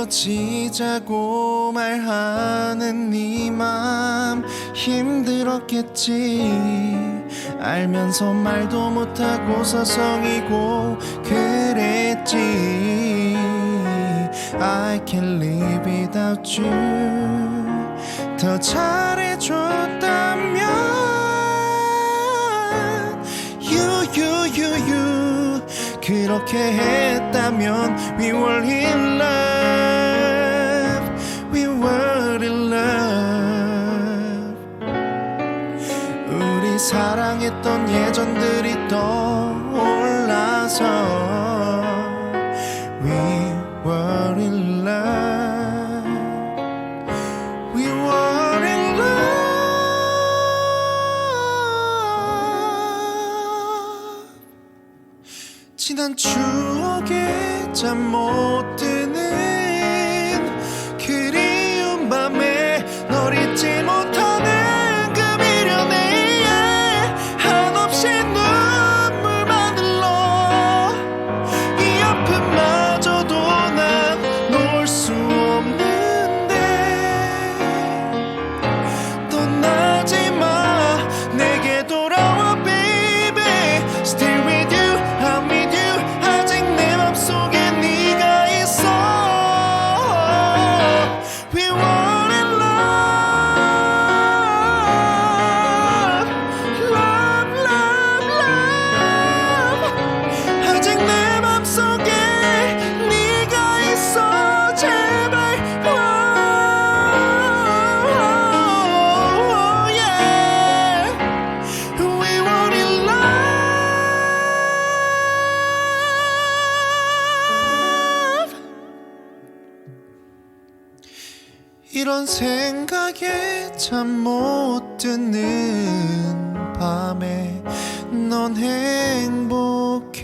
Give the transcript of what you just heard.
헤어지자고 말하는 네 맘 힘들었겠지 알면서 말도 못하고 서성이고 그랬지 I can't live without you 더 잘해줬다면 You you you you 그렇게 했다면 We were in love 사랑했던 예전들이 떠올라서 We were in love We were in love 지난 추억에 잠못드 이런 생각에 잠 못 드는 밤에 넌 행복해